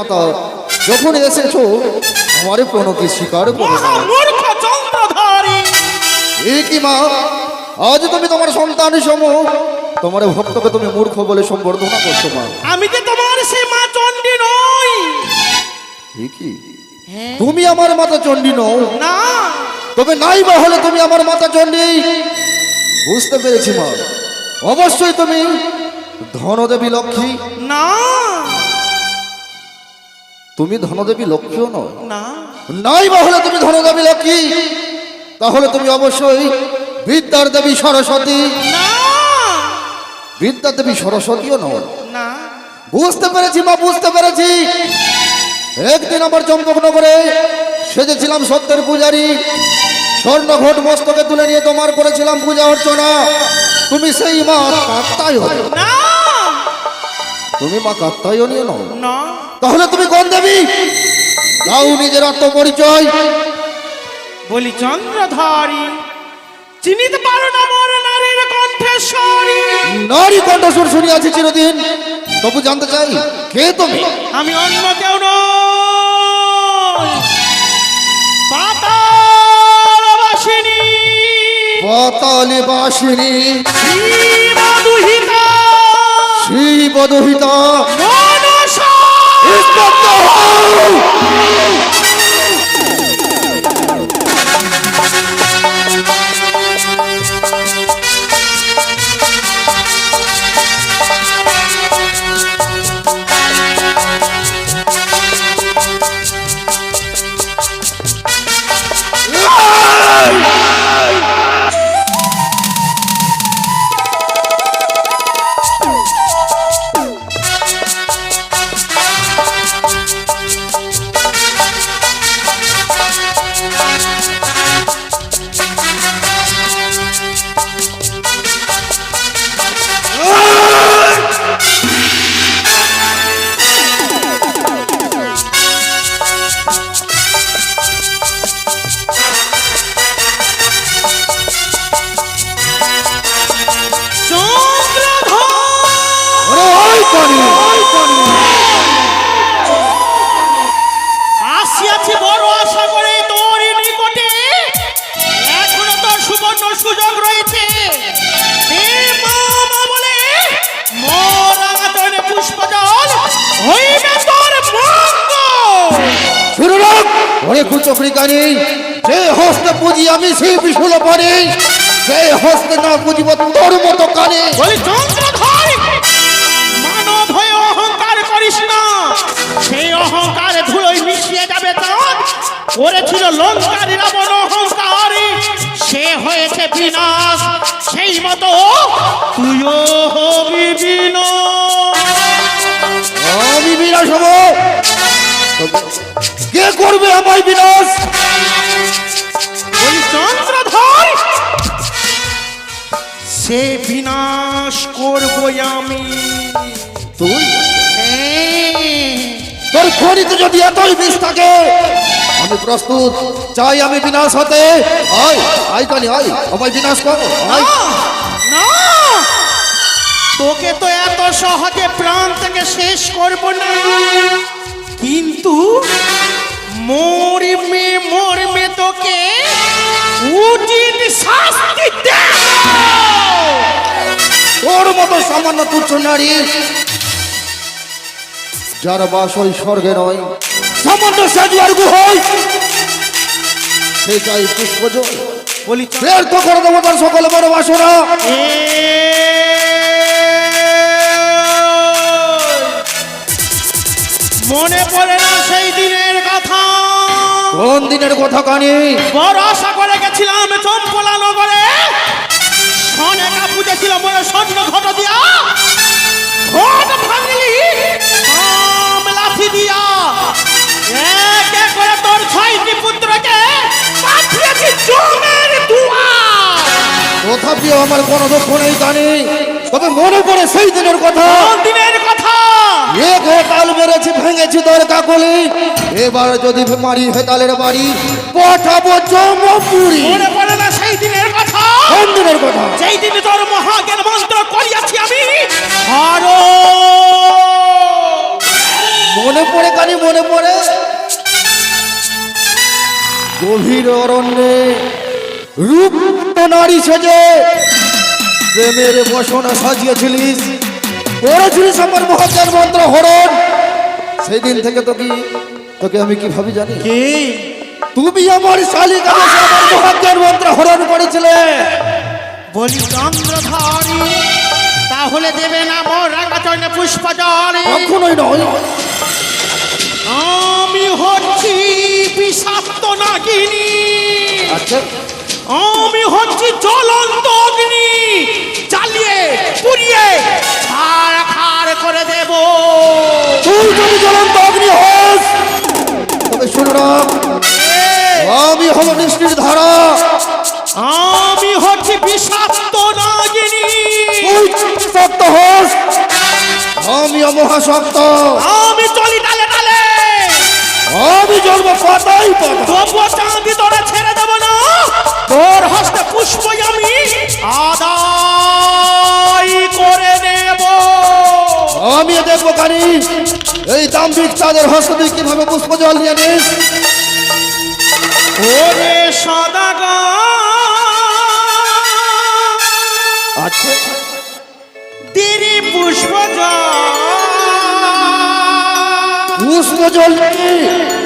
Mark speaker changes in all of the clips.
Speaker 1: মাতা যখন এসেছ আমার প্রণতি স্বীকার করো। এ কি মা আজ তুমি তোমার সন্তান সম তোমার ভক্তকে তুমি মূর্খ বলে সম্বর্ধনা করছ মা।
Speaker 2: আমি যে তোমার সে মা চণ্ডী নই।
Speaker 1: এ কি? তুমি আমার মাতা চণ্ডী নও?
Speaker 2: না।
Speaker 1: তবে নাই বা হলে তুমি আমার মাতা চণ্ডী? বুঝতে পেরেছি মা। অবশ্যই তুমি ধনদেবী লক্ষ্মী।
Speaker 2: না।
Speaker 1: তুমি ধনদেবী লক্ষ্মীও নয় নাই বা হলে তুমি ধনদেবী লক্ষ্মী। তাহলে তুমি অবশ্যই বিদ্যার দেবী সরস্বতী।
Speaker 2: না।
Speaker 1: বিদ্যা দেবী সরস্বতীও নয় বুঝতে পেরেছি মা বুঝতে পেরেছি। একদিন আমার চম্পকনগরে সেজেছিলাম সত্যের পূজারি। স্বর্ণ ঘট মস্তকে তুলে নিয়ে তোমার করেছিলাম পূজা অর্চনা। তুমি সেই মা কাত্তায় তুমি মা কাত্তায় নিয়ে নও।
Speaker 2: না।
Speaker 1: তাহলে তুমি কোন দেবী? দাও নিজের আত্মপরিচয়।
Speaker 2: বলি চন্দ্রধারী চিনিতে পারো না মোর নারীর কণ্ঠেশ্বরী
Speaker 1: নারী কণ্ঠস্বর শুনিয়াছি চিরদিন। তবু জানতে চাই কে তুমি?
Speaker 2: আমি অন্য কেউ নই। পাতালবাসিনী।
Speaker 1: পাতালি বাসিনী
Speaker 2: শ্রীমধুহিতা
Speaker 1: শ্রীবদহিতা
Speaker 2: Manasa It's not
Speaker 1: the hole! ওরে কুচকরি কানি যে হস্তে পুজি আমি সেই বিশুল পানি সেই হস্তে না পুজিব তোর মতো কানে।
Speaker 2: মানব হয়ে অহংকার করিস না। সেই অহংকার ধুলোয় মিশিয়ে যাবে চাঁদ করেছিল লঙ্কার রাবণ অহংকারী। সে হয়েছে বিনাশ সেই মতো তুইও হবি বিনাশ
Speaker 1: আমি বিনাশ হব তবে কে করবে আমায় বিনাশ?
Speaker 2: চন্দ্রধর! সে বিনাশ করবই আমি।
Speaker 1: তুই?
Speaker 2: হ্যাঁ।
Speaker 1: তোর খড়িতে যদি এতই বিষ থাকে আমি প্রস্তুত। চাই আমি বিনাশ হতে। আয় আয় কানি আয়। আমায় বিনাশ কর।
Speaker 2: না। তোকে তো এত সহজে প্রাণ থেকে শেষ করব না। কিন্তু মরমে মরমে তোকে উচিত শাস্তি
Speaker 1: তোর মতো সামান্য তুচ্ছ নারী যার বাস ওই স্বর্গে নয় সামান্য সাজুয়ার গুহয় সে চাই পুষ্পজ
Speaker 2: বলি
Speaker 1: ব্যর্থ করে দেবো তার সকল বড় বাসনা
Speaker 2: মনে পড়ে না সেই দিনের কথা।
Speaker 1: কোন দিনের কথা কানি?
Speaker 2: বড় আশা করে গেছিলাম চম্পলা নগরে সনে সনেকা পুজেছিল মনে স্বর্ণ ঘট দিয়া। ঘট ভাঙলি আম লাঠি দিয়া। এক এক করে তোর ছয়টি পুত্রকে পাঠিয়েছি জমের দুয়ার।
Speaker 1: তথাপিও আমার কোনো দুঃখ নেই কানি। তবে মনে পড়ে সেই দিনের কথা।
Speaker 2: দিনের কথা
Speaker 1: এক হেতাল মেরেছি ভেঙেছি তোর কাকলি এবার যদি মারি হেতালের বাড়ি পাঠাবো জমপুরি।
Speaker 2: মনে পড়ে না সেই দিনের কথা?
Speaker 1: কোন দিনের কথা?
Speaker 2: যেই দিন তোর মহাজ্ঞান মন্ত্র করিয়াছি আমি। হারো!
Speaker 1: মনে পড়ে কানি মনে পড়ে। গভীর অরণ্যে রূপ নারী সেজে প্রেমের বসনা সাজিয়েছিলিস। করেছিলিস আমার মহাজ্ঞান মন্ত্র হরণ। সেই দিন থেকে তোকে তোকে আমি কি ভাবি জানি?
Speaker 2: কি?
Speaker 1: তুমি আমার শালিকা আমার মন্ত্র হরণ করেছিলে।
Speaker 2: বলি চন্দ্রধারী তাহলে দেবে না মোর রাঙ্গাচরণে পুষ্প জল
Speaker 1: কখনোই নয়।
Speaker 2: আমি হচ্ছি বিষাক্ত নাগিনী।
Speaker 1: আচ্ছা।
Speaker 2: আমি হচ্ছি জ্বলন্ত অগ্নি। জ্বালিয়ে পুড়িয়ে ছাড় করে দেব।
Speaker 1: তুই যদি জ্বলন্ত অগ্নি হোস। তবে শুনলাম আমি হব বৃষ্টির ধারা।
Speaker 2: আমি হচ্ছি বিষাক্ত নাগিনী।
Speaker 1: তুই শক্ত হোস। আমি মহাশক্ত
Speaker 2: আমি চলি ডালে ডালে।
Speaker 1: আমি জন্ম পাতাই পাতা।
Speaker 2: তবু চাঁদি তোরা ছেড়ে দেব না। তোর হস্তে পুষ্প আমি আদায়
Speaker 1: আমি দেখব কানি এই দাম্ভিক চাঁদের হস্ত তুই কীভাবে পুষ্প জল নিয়ে নিস?
Speaker 2: ওরে সদাগা
Speaker 1: আচ্ছা।
Speaker 2: দিরি পুষ্প
Speaker 1: পুষ্প জল নিয়ে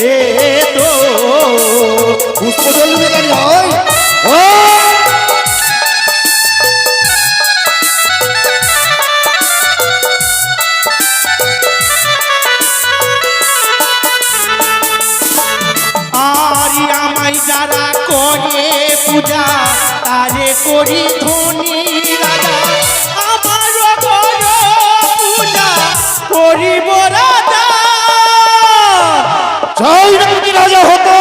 Speaker 2: রে তো পুষ্প
Speaker 1: জল কানি হয় না তুমি রাজা হতে।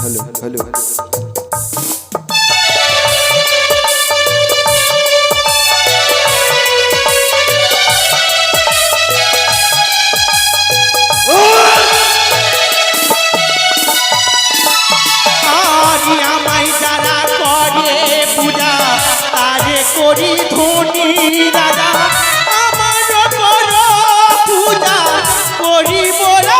Speaker 1: Hello hello.
Speaker 2: করি ধনি রাজা আমার পূজা করি রাজা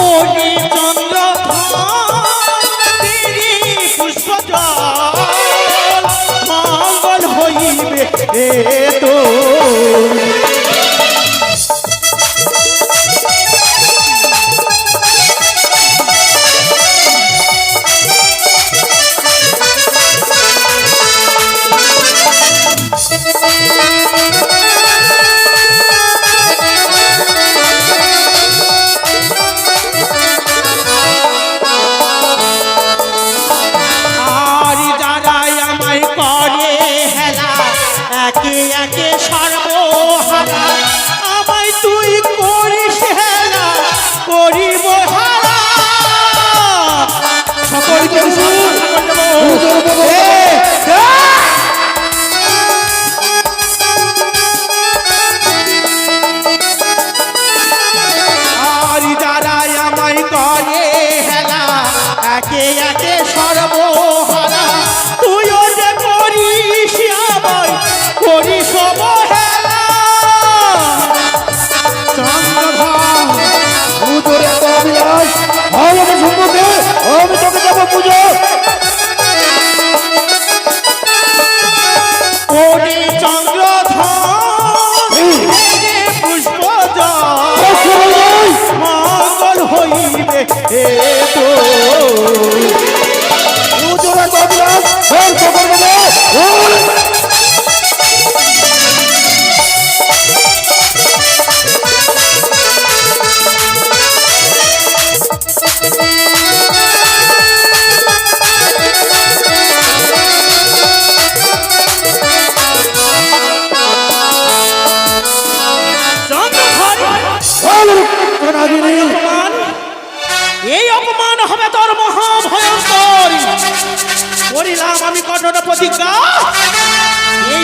Speaker 2: ওরে
Speaker 1: তোকে দেবো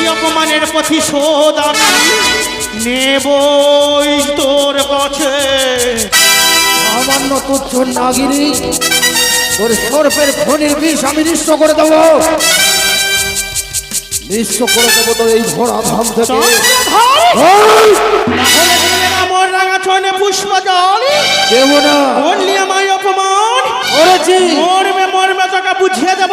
Speaker 2: অপমানের প্রতিশোধ আমি নেবই তোর কাছে
Speaker 1: সামান্য তুচ্ছ নাগিনী তোর সর্পের ফণির বিষ আমি নিঃস্ব করে দেবো। নিঃস্ব করে দেবো তো এই ঘোড়া ধাম থেকে।
Speaker 2: পুষ্প জল।
Speaker 1: দেব না।
Speaker 2: আমায় অপমান।
Speaker 1: করেছি।
Speaker 2: মরবে মরবে তোকে বুঝিয়ে দেব।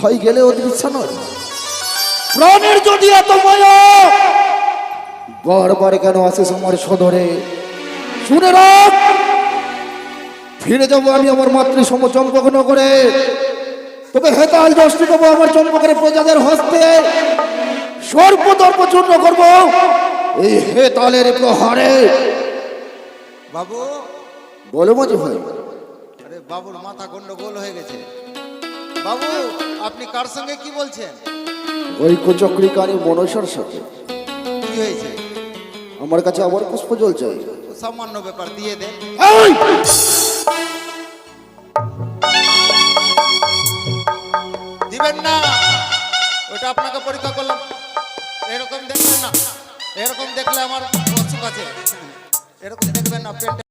Speaker 1: কোথায় গেলে অদৃশ্য নয়। প্রাণের যদি এত মায়া বারবার কেন আসিস আমার সদরে? শুনে রাখ। ফিরে যাব আমি আমার মাতৃ সম চম্পক করে তবে হেতাল দশটি দেবো আমার চম্পকের প্রজাদের হস্তে। সর্ব দর্প চূর্ণ করব এই হেতালের প্রহারে।
Speaker 3: বাবু?
Speaker 1: বলো মাঝি ভাই।
Speaker 3: আরে বাবুর মাথা গন্ডগোল হয়ে গেছে। বাবু আপনি কার সঙ্গে কি বলছেন?
Speaker 1: ওই কুচক্রিকারী মনসার সাথে
Speaker 3: কি হয়েছে?
Speaker 1: আমার কাছে আবার পুষ্প জল চাই
Speaker 3: সামান্য ব্যাপার দিয়ে দেন। দিবেন না। ওটা আপনাকে পরীক্ষা করলাম। এরকম দেখবেন না। এরকম দেখলে আমার অসুখ আছে। এরকম দেখবেন না পেট